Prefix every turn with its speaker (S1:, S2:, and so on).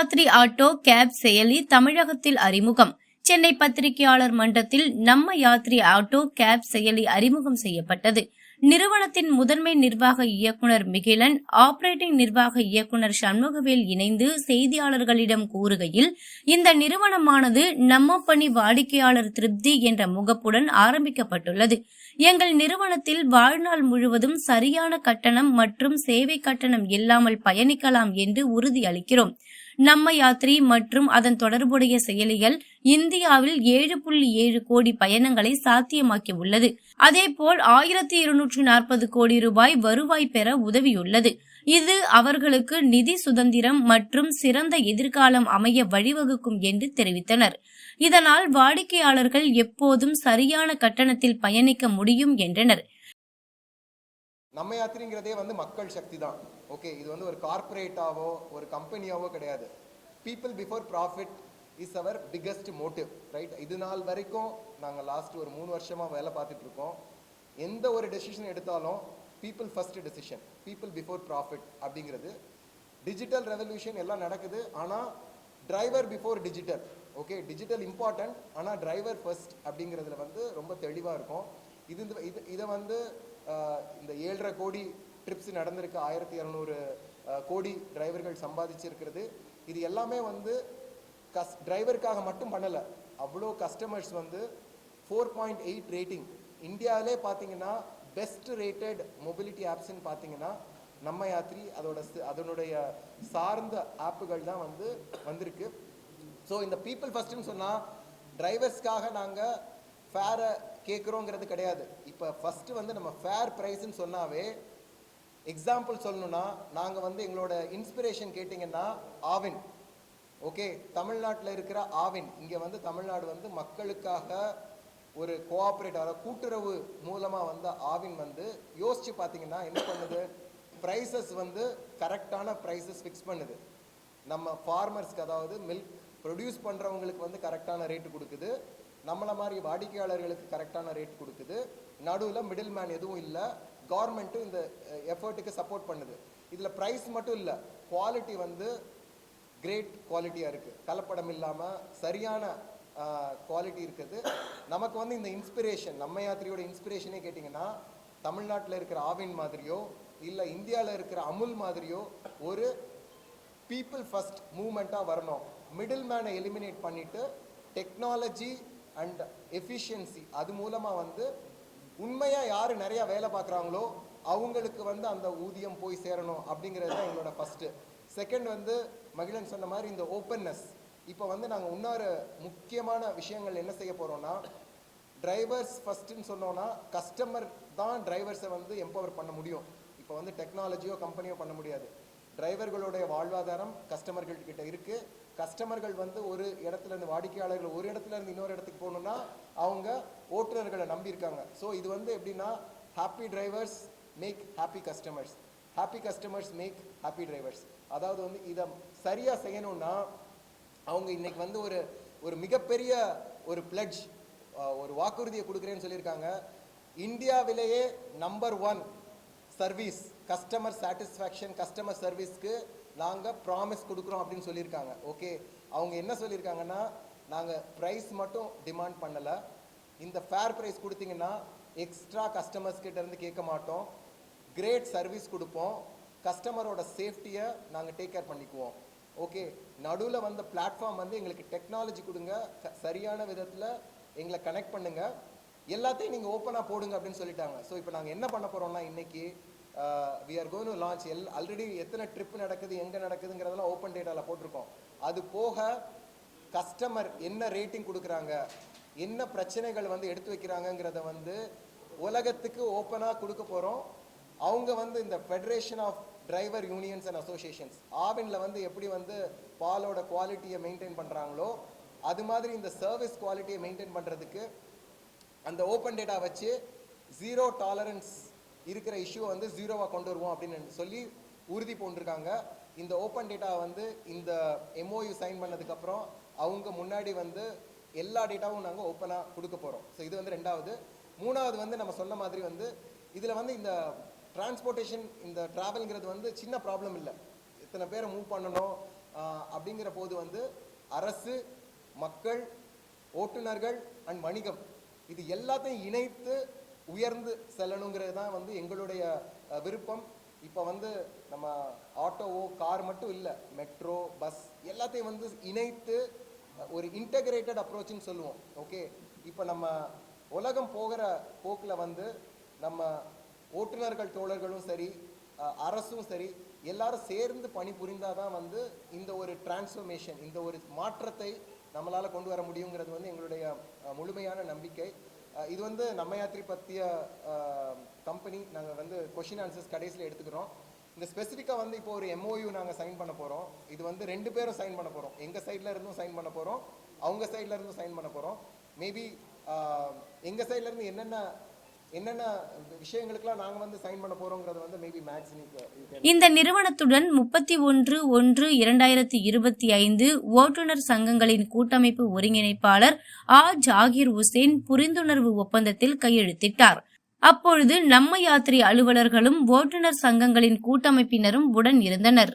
S1: Yatri auto gap செயலி தமிழகத்தில் அறிமுகம். சென்னை பத்திரிகையாளர் மன்றத்தில் நம்ம யாத்ரி ஆட்டோ கேப் செயலி அறிமுகம் செய்யப்பட்டது. நிறுவனத்தின் முதன்மை நிர்வாக இயக்குனர் மிகிலன் ஆபரேட்டிங் நிர்வாக இயக்குனர் சண்முகவேல் இணைந்து செய்தியாளர்களிடம் கூறுகையில் இந்த நிறுவனமானது நம்ம பணி வாடிக்கையாளர் திருப்தி என்ற முகப்புடன் ஆரம்பிக்கப்பட்டுள்ளது. எங்கள் நிறுவனத்தில் வாழ்நாள் முழுவதும் சரியான கட்டணம் மற்றும் சேவை கட்டணம் இல்லாமல் பயணிக்கலாம் என்று உறுதியளிக்கிறோம். நம்ம யாத்ரி மற்றும் அதன் தொடர்புடைய செயலிகள் இந்தியாவில் ஏழு புள்ளி ஏழு கோடி பயணங்களை சாத்தியமாக்கி உள்ளது. அதேபோல் ஆயிரத்தி இருநூற்றி நாற்பது கோடி ரூபாய் வருவாய் பெற உதவியுள்ளது. இது அவர்களுக்கு நிதி சுதந்திரம் மற்றும் சிறந்த எதிர்காலம் அமைய வழிவகுக்கும் என்று தெரிவித்தனர். இதனால் வாடிக்கையாளர்கள் எப்போதும் சரியான கட்டணத்தில் பயணிக்க முடியும் என்றனர்.
S2: நம்ம யாத்திரைங்கிறதே வந்து மக்கள் சக்தி தான். ஓகே இது வந்து ஒரு கார்பரேட்டாவோ ஒரு கம்பெனியாவோ கிடையாது. People before profit is our biggest motive right இது நாள் வரைக்கும் நாங்கள் லாஸ்ட் ஒரு மூணு வருஷமாக வேலை பார்த்துட்ருக்கோம் எந்த ஒரு டெசிஷன் எடுத்தாலும் people first decision people before profit அப்படிங்கிறது டிஜிட்டல் ரெவல்யூஷன் எல்லாம் நடக்குது. ஆனால் driver before digital okay digital important ஆனால் டிரைவர் ஃபர்ஸ்ட் அப்படிங்கிறதுல வந்து ரொம்ப தெளிவாக இருக்கும். இது இந்த- இது இதை வந்து இந்த ஏழரை கோடி ட்ரிப்ஸ் நடந்திருக்கு. ஆயிரத்தி இரநூறு கோடி டிரைவர்கள் சம்பாதிச்சிருக்கிறது. இது எல்லாமே வந்து கஸ் டிரைவருக்காக மட்டும் பண்ணலை. அவ்வளோ கஸ்டமர்ஸ் வந்து ஃபோர் பாயிண்ட் எயிட் ரேட்டிங் இந்தியாவிலே பார்த்தீங்கன்னா பெஸ்ட் ரேட்டட் மொபிலிட்டி ஆப்ஸ்ன்னு பார்த்தீங்கன்னா நம்ம யாத்ரி அதோட அதனுடைய சார்ந்த ஆப்புகள் தான் வந்து வந்திருக்கு. ஸோ இந்த பீப்புள் ஃபஸ்ட்டுன்னு சொன்னால் டிரைவர்ஸ்க்காக நாங்கள் ஃபேரை கேட்குறோங்கிறது கிடையாது. இப்போ ஃபஸ்ட்டு வந்து நம்ம ஃபேர் ப்ரைஸ்ன்னு சொன்னாவே எக்ஸாம்பிள் சொல்லணும்னா நாங்கள் வந்து எங்களோட இன்ஸ்பிரேஷன் கேட்டிங்கன்னா ஆவின். ஓகே தமிழ்நாட்டில் இருக்கிற ஆவின். இங்கே வந்து தமிழ்நாடு வந்து மக்களுக்காக ஒரு கோஆப்ரேட் அதாவது கூட்டுறவு மூலமாக வந்த ஆவின் வந்து யோசித்து பார்த்தீங்கன்னா என்ன பண்ணுது? ப்ரைஸஸ் வந்து கரெக்டான ப்ரைஸஸ் ஃபிக்ஸ் பண்ணுது. நம்ம ஃபார்மர்ஸ்க்கு அதாவது மில்க் ப்ரொடியூஸ் பண்ணுறவங்களுக்கு வந்து கரெக்டான ரேட்டு கொடுக்குது. நம்மளை மாதிரி வாடிக்கையாளர்களுக்கு கரெக்டான ரேட் கொடுக்குது. நடுவில் மிடில் மேன் எதுவும் இல்லை. கவர்மெண்ட்டும் இந்த எஃபர்ட்டுக்கு சப்போர்ட் பண்ணுது. இதில் ப்ரைஸ் மட்டும் இல்லை. குவாலிட்டி வந்து கிரேட் குவாலிட்டியாக இருக்குது கலப்படம் இல்லாமல் சரியான குவாலிட்டி இருக்குது. நமக்கு வந்து இந்த இன்ஸ்பிரேஷன் நம்ம யாத்திரையோட இன்ஸ்பிரேஷனே கேட்டிங்கன்னா தமிழ்நாட்டில் இருக்கிற ஆவின் மாதிரியோ இல்லை இந்தியாவில் இருக்கிற அமுல் மாதிரியோ ஒரு பீப்புள் ஃபஸ்ட் மூமெண்ட்டாக வரணும். மிடில் மேனை எலிமினேட் பண்ணிவிட்டு டெக்னாலஜி அண்ட் எஃபிஷியன்சி அது மூலமாக வந்து உண்மையாக யார் நிறையா வேலை பார்க்குறாங்களோ அவங்களுக்கு வந்து அந்த ஊதியம் போய் சேரணும் அப்படிங்கிறது தான் எங்களோட ஃபஸ்ட்டு செகண்ட் வந்து மகிழன் சொன்ன மாதிரி இந்த ஓப்பன்னஸ் இப்போ வந்து நாங்கள் இன்னொரு முக்கியமான விஷயங்கள் என்ன செய்ய போகிறோம்னா டிரைவர்ஸ் ஃபஸ்ட்டுன்னு சொன்னோன்னா கஸ்டமர் தான் டிரைவர்ஸை வந்து எம்பவர் பண்ண முடியும். இப்போ வந்து டெக்னாலஜியோ கம்பெனியோ பண்ண முடியாது. டிரைவர்களுடைய வாழ்வாதாரம் கஸ்டமர்கள் கிட்ட இருக்கு. கஸ்டமர்கள் வந்து ஒரு இடத்துல இருந்து வாடிக்கையாளர்கள் ஒரு இடத்துல இருந்து இன்னொரு இடத்துக்கு போகணும்னா அவங்க ஓட்டுநர்களை நம்பியிருக்காங்க. ஸோ இது வந்து எப்படின்னா happy drivers make happy customers happy customers make happy drivers அதாவது வந்து இதை சரியாக செய்யணும்னா அவங்க இன்னைக்கு வந்து ஒரு ஒரு மிகப்பெரிய ஒரு பிளட்ஜ் ஒரு வாக்குறுதியை கொடுக்குறேன்னு சொல்லியிருக்காங்க. இந்தியாவிலேயே number one service customer satisfaction customer சர்வீஸ்க்கு நாங்கள் ப்ராமிஸ் கொடுக்குறோம் அப்படின்னு சொல்லியிருக்காங்க. ஓகே அவங்க என்ன சொல்லியிருக்காங்கன்னா நாங்கள் ப்ரைஸ் மட்டும் டிமாண்ட் பண்ணலை. இந்த ஃபேர் ப்ரைஸ் கொடுத்தீங்கன்னா எக்ஸ்ட்ரா கஸ்டமர்ஸ் கிட்டேருந்து கேட்க மாட்டோம். கிரேட் சர்வீஸ் கொடுப்போம். கஸ்டமரோட சேஃப்டியை நாங்கள் டேக் கேர் பண்ணிக்குவோம். ஓகே நடுவில் வந்த பிளாட்ஃபார்ம் வந்து எங்களுக்கு டெக்னாலஜி கொடுங்க. சரியான விதத்தில் எங்களை கனெக்ட் பண்ணுங்கள் எல்லாத்தையும் நீங்கள் ஓப்பனாக போடுங்க அப்படின்னு சொல்லிட்டாங்க. ஸோ இப்போ நாங்கள் என்ன பண்ண போகிறோம்னா இன்றைக்கி we are going to launch L already எத்தனை ட்ரிப் நடக்குது எங்கே நடக்குதுங்கிறதெல்லாம் ஓப்பன் டேட்டாவில் போட்டிருக்கோம். அது போக கஸ்டமர் என்ன ரேட்டிங் கொடுக்குறாங்க என்ன பிரச்சனைகள் வந்து எடுத்து வைக்கிறாங்கங்கிறத வந்து உலகத்துக்கு ஓப்பனாக கொடுக்க போகிறோம் அவங்க வந்து இந்த federation of driver unions and associations ஆவின்ல வந்து எப்படி வந்து பாலோட குவாலிட்டியை மெயின்டைன் பண்ணுறாங்களோ அது மாதிரி இந்த சர்வீஸ் குவாலிட்டியை மெயின்டைன் பண்ணுறதுக்கு அந்த ஓப்பன் டேட்டா வச்சு ஜீரோ டாலரன்ஸ் இருக்கிற இஷ்யூ வந்து ஜீரோவாக கொண்டு வருவோம் அப்படின்னு சொல்லி உறுதி பூண்டிருக்காங்க. இந்த ஓப்பன் டேட்டா வந்து இந்த எம்ஓயு சைன் பண்ணதுக்கப்புறம் அவங்க முன்னாடி வந்து எல்லா டேட்டாவும் நாங்கள் ஓப்பனாக கொடுக்க போகிறோம் ஸோ இது வந்து ரெண்டாவது. மூணாவது வந்து நம்ம சொன்ன மாதிரி வந்து இதில் வந்து இந்த டிரான்ஸ்போர்ட்டேஷன் இந்த ட்ராவல்ங்கிறது வந்து சின்ன ப்ராப்ளம் இல்லை. இத்தனை பேரை மூவ் பண்ணணும் அப்படிங்கிற போது வந்து அரசு மக்கள் ஓட்டுநர்கள் அண்ட் வணிகம் இது எல்லாத்தையும் இணைத்து உயர்ந்து செல்லணுங்கிறது தான் வந்து எங்களுடைய விருப்பம். இப்போ வந்து நம்ம ஆட்டோவோ கார் மட்டும் இல்லை மெட்ரோ பஸ் எல்லாத்தையும் வந்து இணைத்து ஒரு இன்டகிரேட்டட் அப்ரோச்சுன்னு சொல்லுவோம். ஓகே இப்போ நம்ம உலகம் போகிற போக்கில் வந்து நம்ம ஓட்டுநர்கள் தோழர்களும் சரி அரசும் சரி எல்லாரும் சேர்ந்து பணிபுரிந்தால் தான் வந்து இந்த ஒரு டிரான்ஸ்ஃபர்மேஷன் இந்த ஒரு மாற்றத்தை நம்மளால் கொண்டு வர முடியுங்கிறது வந்து எங்களுடைய முழுமையான நம்பிக்கை. இது வந்து நம்ம யாத்திரை பற்றிய கம்பெனி நாங்கள் வந்து கொஷின் ஆன்சர்ஸ் கடைசியில் எடுத்துக்கிறோம். இந்த ஸ்பெசிஃபிக்காக வந்து இப்போ ஒரு எம்ஓயு நாங்கள் சைன் பண்ண போகிறோம் இது வந்து ரெண்டு பேரும் சைன் பண்ண போகிறோம் எங்கள் சைடில் இருந்தும் சைன் பண்ண போகிறோம் அவங்க சைடில் இருந்தும் சைன் பண்ண போகிறோம் மேபி எங்கள் சைடில் இருந்து என்னென்ன என்னென்ன விஷயங்களுக்கெல்லாம் நாங்கள் வந்து சைன் பண்ண போகிறோங்கிறது வந்து மேபி மேக்ஸ்
S1: இந்த நிறுவனத்துடன் முப்பத்தி ஒன்று ஒன்று இரண்டாயிரத்தி இருபத்தி ஐந்து ஓட்டுநர் சங்கங்களின் கூட்டமைப்பு ஒருங்கிணைப்பாளர் ஆ. ஜாகிர் உசேன் புரிந்துணர்வு ஒப்பந்தத்தில் கையெழுத்திட்டார். அப்பொழுது நம்ம யாத்திரை அலுவலர்களும் ஓட்டுநர் சங்கங்களின் கூட்டமைப்பினரும் உடன் இருந்தனர்.